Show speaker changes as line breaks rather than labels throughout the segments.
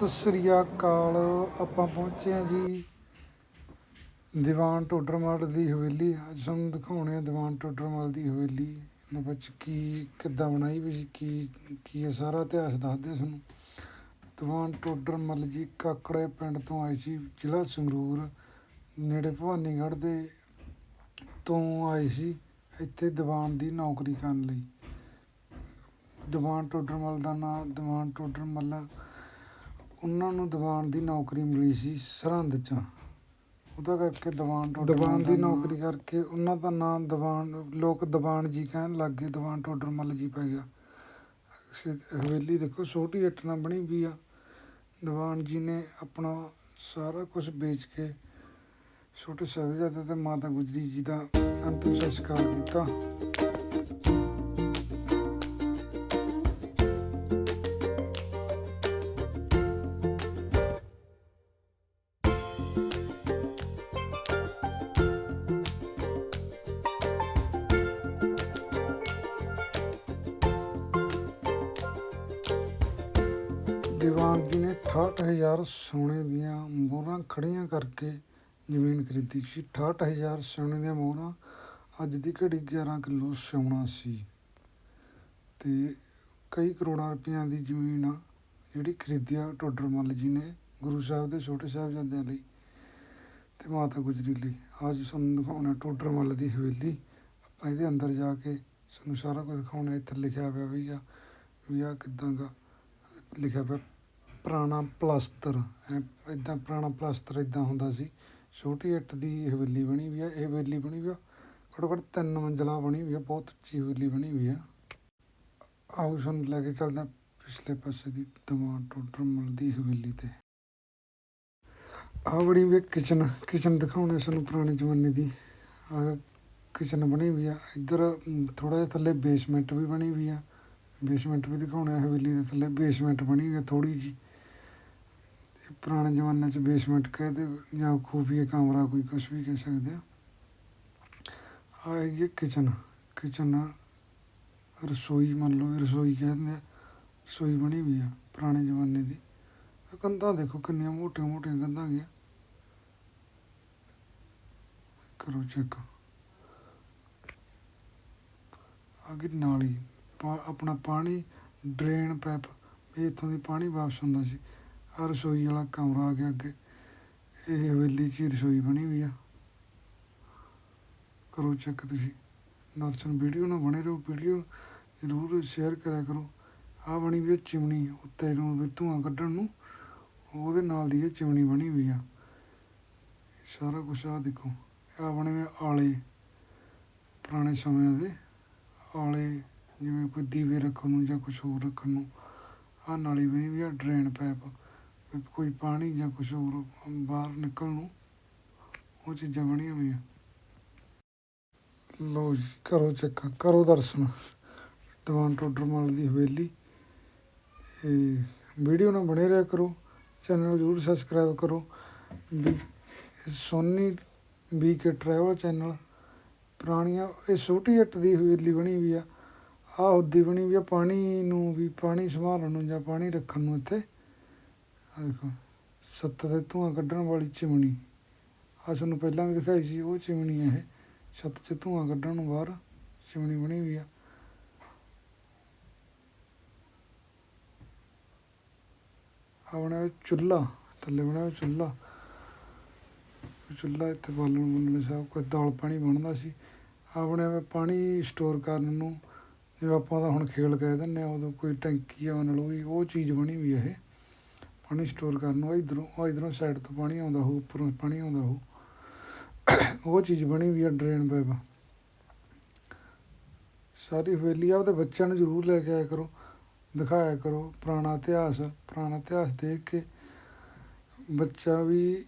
ਸਤਿ ਸ੍ਰੀ ਅਕਾਲ। ਆਪਾਂ ਪਹੁੰਚੇ ਹਾਂ ਜੀ ਦੀਵਾਨ ਟੋਡਰਮਲ ਦੀ ਹਵੇਲੀ। ਅੱਜ ਤੁਹਾਨੂੰ ਦਿਖਾਉਣੇ ਆ ਦੀਵਾਨ ਟੋਡਰਮਲ ਦੀ ਹਵੇਲੀ। ਦੇ ਵਿੱਚ ਕੀ, ਕਿੱਦਾਂ ਬਣਾਈ ਵੀ ਕੀ ਕੀ ਹੈ, ਸਾਰਾ ਇਤਿਹਾਸ ਦੱਸਦੇ ਸਾਨੂੰ। ਦੀਵਾਨ ਟੋਡਰਮਲ ਜੀ ਕਾਕੜੇ ਪਿੰਡ ਤੋਂ ਆਏ ਸੀ, ਜ਼ਿਲ੍ਹਾ ਸੰਗਰੂਰ, ਨੇੜੇ ਭਵਾਨੀਗੜ੍ਹ ਦੇ ਤੋਂ ਆਏ ਸੀ। ਇੱਥੇ ਦੀਵਾਨ ਦੀ ਨੌਕਰੀ ਕਰਨ ਲਈ। ਦੀਵਾਨ ਟੋਡਰਮਲ ਦਾ ਨਾਂ ਦੀਵਾਨ ਟੋਡਰਮਲ ਉਹਨਾਂ ਨੂੰ ਦੀਵਾਨ ਦੀ ਨੌਕਰੀ ਮਿਲੀ ਸੀ ਸਰਹੰਦ 'ਚ। ਉਹਦਾ ਕਰਕੇ ਦੀਵਾਨ ਟੋਡਰਮਲ ਦੀਵਾਨ ਦੀ ਨੌਕਰੀ ਕਰਕੇ ਉਹਨਾਂ ਦਾ ਨਾਂ ਦੀਵਾਨ ਲੋਕ ਦੀਵਾਨ ਜੀ ਕਹਿਣ ਲੱਗ ਗਏ ਦੀਵਾਨ ਟੋਡਰਮਲ ਜੀ ਪੈ ਗਿਆ। ਹਵੇਲੀ ਦੇਖੋ ਛੋਟੀ ਇੱਟ ਨਾਲ ਬਣੀ ਵੀ ਆ। ਦੀਵਾਨ ਜੀ ਨੇ ਆਪਣਾ ਸਾਰਾ ਕੁਝ ਵੇਚ ਕੇ ਛੋਟੇ ਸਾਹਿਬਜ਼ਾਦੇ ਤੇ ਮਾਤਾ ਗੁਜਰੀ ਜੀ ਦਾ ਅੰਤਿਮ ਸੰਸਕਾਰ ਕੀਤਾ। ਦੀਵਾਨ ਜੀ ਨੇ 68000 ਸੋਨੇ ਦੀਆਂ ਮੋਹਰਾਂ ਖੜੀਆਂ ਕਰਕੇ ਜ਼ਮੀਨ ਖਰੀਦੀ ਸੀ। 68000 ਸੋਨੇ ਦੀਆਂ ਮੋਹਰਾਂ ਅੱਜ ਦੀ ਘੜੀ 11 ਕਿਲੋ ਸੋਨਾ ਸੀ ਤੇ ਕਈ ਕਰੋੜਾਂ ਰੁਪਈਆਂ ਦੀ ਜ਼ਮੀਨ ਆ ਜਿਹੜੀ ਖਰੀਦੀ ਆ ਟੋਡਰਮੱਲ ਜੀ ਨੇ ਗੁਰੂ ਸਾਹਿਬ ਦੇ ਛੋਟੇ ਸਾਹਿਬਜ਼ਾਦਿਆਂ ਲਈ ਤੇ ਮਾਤਾ ਗੁਜਰੀ ਲਈ। ਅੱਜ ਸਾਨੂੰ ਦਿਖਾਉਣਾ ਟੋਡਰਮੱਲ ਦੀ ਹਵੇਲੀ। ਆਪਾਂ ਇਹਦੇ ਅੰਦਰ ਜਾ ਕੇ ਸਾਨੂੰ ਸਾਰਾ ਕੁਝ ਦਿਖਾਉਣਾ, ਇੱਥੇ ਲਿਖਿਆ ਹੋਇਆ ਵੀ ਆ ਵੀ ਆ ਕਿੱਦਾਂ ਦਾ ਲਿਖਿਆ ਪਿਆ ਪੁਰਾਣਾ ਪਲਾਸਟਰ ਇਦਾਂ ਪੁਰਾਣਾ ਪਲਾਸਟਰ ਇਦਾਂ ਹੁੰਦਾ ਸੀ। ਛੋਟੀ ਇੱਟ ਦੀ ਹਵੇਲੀ ਬਣੀ ਵੀ ਆ, ਇਹ ਹਵੇਲੀ ਬਣੀ ਵੀ ਆ ਘੱਟੋ ਘੱਟ ਤਿੰਨ ਮੰਜ਼ਲਾ ਬਣੀ ਵੀ ਆ, ਬਹੁਤ ਉੱਚੀ ਹਵੇਲੀ ਬਣੀ ਵੀ ਆ। ਆਓ ਸਾਨੂੰ ਲੈ ਕੇ ਚੱਲਦਾ ਪਿਛਲੇ ਪਾਸੇ ਦੀ ਦੀਵਾਨ ਟੋਡਰਮਲ ਦੀ ਹਵੇਲੀ ਤੇ। ਆ ਬਣੀ ਵੀ ਕਿਚਨ ਕਿਚਨ ਦਿਖਾਉਣੇ ਸਾਨੂੰ ਪੁਰਾਣੇ ਜ਼ਮਾਨੇ ਦੀ। ਆ ਕਿਚਨ ਬਣੀ ਵੀ ਆ, ਇੱਧਰ ਥੋੜਾ ਜਿਹਾ ਥੱਲੇ ਬੇਸਮੈਂਟ ਵੀ ਬਣੀ ਵੀ ਆ। ਬੇਸਮੈਂਟ ਵੀ ਦਿਖਾਉਣਾ ਹਵੇਲੀ ਦੇ ਥੱਲੇ ਬੇਸਮੈਂਟ ਬਣੀ ਹੋਈ ਹੈ ਥੋੜੀ ਜੀ ਪੁਰਾਣੇ ਜ਼ਮਾਨੇ 'ਚ ਬੇਸਮੈਂਟ ਕਹਿੰਦੇ ਜਾਂ ਖੂਫੀਆ ਕਮਰਾ ਕੋਈ ਕੁਝ ਵੀ ਕਹਿ ਸਕਦੇ ਆ। ਆ ਇਹ ਕਿਚਨ ਕਿਚਨ ਰਸੋਈ ਮੰਨ ਲਓ, ਰਸੋਈ ਕਹਿੰਦੇ ਆ, ਰਸੋਈ ਬਣੀ ਹੋਈ ਆ ਪੁਰਾਣੇ ਜ਼ਮਾਨੇ ਦੀ। ਕੰਧਾਂ ਦੇਖੋ ਕਿੰਨੀਆਂ ਮੋਟੀਆਂ ਮੋਟੀਆਂ ਕੰਧਾਂ ਗਿਆ ਕਰੋ ਚੈੱਕ ਅੱਗੇ ਨਾਲੀ। ਪਾ, ਆਪਣਾ ਪਾਣੀ ਡਰੇਨ ਪੈਪ ਇੱਥੋਂ ਦੀ ਪਾਣੀ ਵਾਪਸ ਹੁੰਦਾ ਸੀ। ਆ ਰਸੋਈ ਵਾਲਾ ਕਮਰਾ ਆ ਗਿਆ ਅੱਗੇ। ਇਹ ਹਵੇਲੀ 'ਚ ਹੀ ਰਸੋਈ ਬਣੀ ਹੋਈ ਆ। ਕਰੋ ਚੈੱਕ ਤੁਸੀਂ। ਦਰਸ਼ਨ ਵੀਡੀਓ ਨਾ ਬਣੇ ਰਹੋ, ਵੀਡੀਓ ਜ਼ਰੂਰ ਸ਼ੇਅਰ ਕਰਿਆ ਕਰੋ। ਆ ਬਣੀ ਵੀ ਆ ਚਿਮਨੀ, ਉੱਤੇ ਨੂੰ ਵੀ ਧੂੰਆਂ ਕੱਢਣ ਨੂੰ। ਉਹਦੇ ਨਾਲ ਦੀ ਇਹ ਚਿਮਨੀ ਬਣੀ ਹੋਈ ਆ। ਸਾਰਾ ਕੁਝ ਆ ਦੇਖੋ। ਆ ਬਣੇ ਹੋਏ ਆਲੇ। ਪੁਰਾਣੇ ਸਮਿਆਂ ਦੇ ਆਲੇ ਜਿਵੇਂ ਕੋਈ ਦੀਵੇ ਰੱਖਣ ਨੂੰ ਜਾਂ ਕੁਛ ਹੋਰ ਰੱਖਣ ਨੂੰ, ਆਹ ਨਾਲੀ ਬਣੀ ਵੀ ਆ, ਡਰੇਨ ਪਾਈਪ ਕੋਈ ਪਾਣੀ ਜਾਂ ਕੁਛ ਹੋਰ ਬਾਹਰ ਨਿਕਲਣ ਨੂੰ, ਉਹ ਚੀਜ਼ਾਂ ਬਣੀਆਂ ਹੋਈਆਂ। ਲੋ ਜੀ, ਕਰੋ ਚੈੱਕ ਕਰੋ ਦਰਸ਼ਨ। ਦੀਵਾਨ ਟੋਡਰਮਲ ਦੀ ਹਵੇਲੀ। ਇਹ ਵੀਡੀਓ ਨਾਲ ਬਣੇ ਰਿਹਾ ਕਰੋ, ਚੈਨਲ ਜ਼ਰੂਰ ਸਬਸਕ੍ਰਾਈਬ ਕਰੋ। ਵੀ Soni V K travel channel ਪੁਰਾਣੀਆਂ, ਇਹ ਛੋਟੀ ਇੱਟ ਦੀ ਹਵੇਲੀ ਬਣੀ ਵੀ ਆ। ਆ ਉਹਦੀ ਬਣੀ ਵੀ ਆ ਪਾਣੀ ਨੂੰ ਵੀ, ਪਾਣੀ ਸੰਭਾਲਣ ਨੂੰ ਜਾਂ ਪਾਣੀ ਰੱਖਣ ਨੂੰ ਇੱਥੇ। ਆ ਦੇਖੋ, ਸੱਤ ਦੇ ਧੂੰਆਂ ਕੱਢਣ ਵਾਲੀ ਚਿਮਣੀ ਆ ਤੁਹਾਨੂੰ ਪਹਿਲਾਂ ਵੀ ਦਿਖਾਈ ਸੀ, ਉਹ ਚਿਮਣੀ ਹੈ ਇਹ। ਛੱਤ 'ਚ ਧੂੰਆਂ ਕੱਢਣ ਨੂੰ ਬਾਹਰ ਚਿਮਣੀ ਬਣੀ ਵੀ ਆ। ਆਪਣਾ ਚੁੱਲ੍ਹਾ, ਥੱਲੇ ਬਣਿਆ ਹੋਇਆ ਚੁੱਲ੍ਹਾ। ਚੁੱਲ੍ਹਾ ਇੱਥੇ ਬਾਲਣ ਬੁਲਣ ਸਭ ਕੁਝ ਦਾਲ ਪਾਣੀ ਬਣਦਾ ਸੀ। ਆਪਣੇ ਵੇ ਪਾਣੀ ਸਟੋਰ ਕਰਨ ਨੂੰ ਜਿਵੇਂ ਆਪਾਂ ਤਾਂ ਹੁਣ ਖੇਲ ਕਹਿ ਦਿੰਦੇ ਆ, ਉਦੋਂ ਕੋਈ ਟੈਂਕੀ ਆ ਨਾਲ ਵੀ ਉਹ ਚੀਜ਼ ਬਣੀ ਵੀ ਇਹ। ਪਾਣੀ ਸਟੋਰ ਕਰਨ ਨੂੰ, ਇਧਰੋਂ ਉਹ ਇਧਰੋਂ ਸਾਈਡ ਤੋਂ ਪਾਣੀ ਆਉਂਦਾ ਹੋ ਉੱਪਰੋਂ ਪਾਣੀ ਆਉਂਦਾ ਹੋ ਉਹ ਚੀਜ਼ ਬਣੀ ਵੀ ਆ ਡਰੇਨ ਪਾਈਪ ਸਾਰੀ ਹਵੇਲੀ ਆ ਉਹਦੇ ਬੱਚਿਆਂ ਨੂੰ ਜ਼ਰੂਰ ਲੈ ਕੇ ਆਇਆ ਕਰੋ, ਦਿਖਾਇਆ ਕਰੋ ਪੁਰਾਣਾ ਇਤਿਹਾਸ ਪੁਰਾਣਾ ਇਤਿਹਾਸ ਦੇਖ ਕੇ ਬੱਚਾ ਵੀ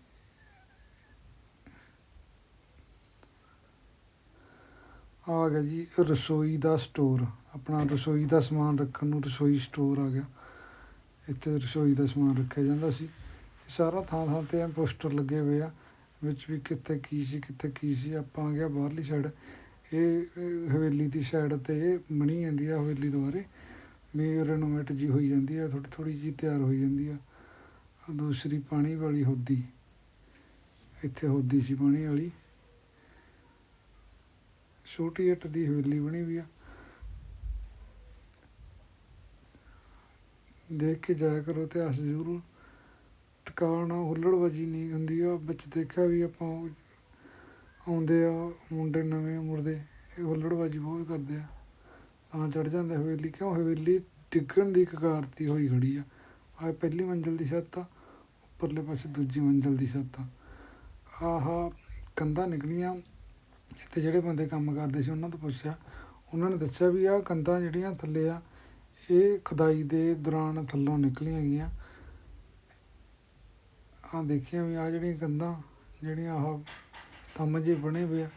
ਆ ਗਿਆ ਜੀ ਰਸੋਈ ਦਾ ਸਟੋਰ ਆਪਣਾ ਰਸੋਈ ਦਾ ਸਮਾਨ ਰੱਖਣ ਨੂੰ ਰਸੋਈ ਸਟੋਰ ਆ ਗਿਆ। ਇੱਥੇ ਰਸੋਈ ਦਾ ਸਮਾਨ ਰੱਖਿਆ ਜਾਂਦਾ ਸੀ। ਸਾਰਾ ਥਾਂ ਥਾਂ ਤੇ ਪੋਸਟਰ ਲੱਗੇ ਹੋਏ ਆ, ਵਿੱਚ ਵੀ ਕਿੱਥੇ ਕੀ ਸੀ, ਕਿੱਥੇ ਕੀ ਸੀ, ਆਪਾਂ ਆ ਗਿਆ ਬਾਹਰਲੀ ਸਾਈਡ ਇਹ ਹਵੇਲੀ ਦੀ ਸਾਈਡ ਤੇ ਇਹ ਬਣੀ ਜਾਂਦੀ ਆ, ਹਵੇਲੀ ਦੁਆਰੇ। ਵੀ ਰੈਨੋਵੇਟ ਜੀ ਹੋਈ ਜਾਂਦੀ ਆ ਥੋੜੀ ਥੋੜੀ ਜੀ ਤਿਆਰ ਹੋਈ ਜਾਂਦੀ ਆ ਦੂਸਰੀ ਪਾਣੀ ਵਾਲੀ ਹੋਦੀ। ਇੱਥੇ ਹੋਦੀ ਸੀ ਪਾਣੀ ਵਾਲੀ। ਛੋਟੀ ਇੱਟ ਦੀ ਹਵੇਲੀ ਬਣੀ ਵੀ ਆ। ਦੇਖ ਕੇ ਜਾਇਆ ਕਰੋ ਇਤਿਹਾਸ ਜ਼ਰੂਰ। ਟਿਕਾਣਾ ਹੁੱਲੜਬਾਜੀ ਨਹੀਂ ਹੁੰਦੀ ਆ ਵਿੱਚ ਦੇਖਿਆ ਵੀ ਆਪਾਂ ਆਉਂਦੇ ਆ, ਮੁੰਡੇ ਨਵੇਂ ਉਮਰ ਦੇ ਇਹ ਹੁੱਲੜਬਾਜੀ ਬਹੁਤ ਕਰਦੇ ਆ। ਤਾਂ ਚੜ ਜਾਂਦੇ ਹਵੇਲੀ, ਕਿਉਂ ਹਵੇਲੀ ਡਿੱਗਣ ਦੀ ਕਗਾਰ ਤੇ ਹੋਈ ਖੜੀ ਆ। ਆ ਪਹਿਲੀ ਮੰਜ਼ਲ ਦੀ ਛੱਤ ਆ, ਉੱਪਰਲੇ ਪਾਸੇ ਦੂਜੀ ਮੰਜ਼ਲ ਦੀ ਛੱਤ ਆ। ਆਹ ਕੰਧਾਂ ਨਿਕਲੀਆਂ, ਇੱਥੇ ਜਿਹੜੇ ਬੰਦੇ ਕੰਮ ਕਰਦੇ ਸੀ ਉਹਨਾਂ ਤੋਂ ਪੁੱਛਿਆ, ਉਹਨਾਂ ਨੇ ਦੱਸਿਆ ਵੀ ਆਹ ਕੰਧਾਂ ਜਿਹੜੀਆਂ ਥੱਲੇ ਆ ਇਹ ਖੁਦਾਈ ਦੇ ਦੌਰਾਨ ਥੱਲੋਂ ਨਿਕਲੀਆਂ ਗਈਆਂ। ਆਹ ਦੇਖੀਆਂ ਵੀ ਆ ਜਿਹੜੀਆਂ ਕੰਧਾਂ, ਜਿਹੜੀਆਂ ਆਹ ਤੰਮ ਜੇ ਬਣੇ ਹੋਏ ਆ,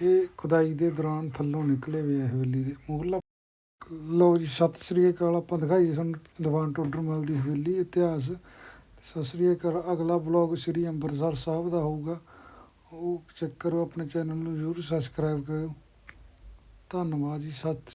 ਇਹ ਖੁਦਾਈ ਦੇ ਦੌਰਾਨ ਥੱਲੋਂ ਨਿਕਲੇ ਹੋਏ ਆ ਹਵੇਲੀ ਦੇ। ਮੂਹਰਲਾ ਲਓ ਜੀ, ਸਤਿ ਸ੍ਰੀ ਅਕਾਲ, ਆਪਾਂ ਦਿਖਾਈ ਸਾਨੂੰ ਦੀਵਾਨ ਟੋਡਰ ਟੋਡਰਮਲ ਦੀ ਹਵੇਲੀ ਇਤਿਹਾਸ। ਸਤਿ ਸ੍ਰੀ ਅਕਾਲ, ਅਗਲਾ ਬਲੌਗ ਸ੍ਰੀ ਅੰਮ੍ਰਿਤਸਰ ਸਾਹਿਬ ਦਾ ਹੋਊਗਾ। ਉਹ ਚੈੱਕ ਕਰੋ ਆਪਣੇ ਚੈਨਲ ਨੂੰ ਜ਼ਰੂਰ ਸਬਸਕ੍ਰਾਈਬ ਕਰਿਓ। ਧੰਨਵਾਦ ਜੀ, ਸਤਿ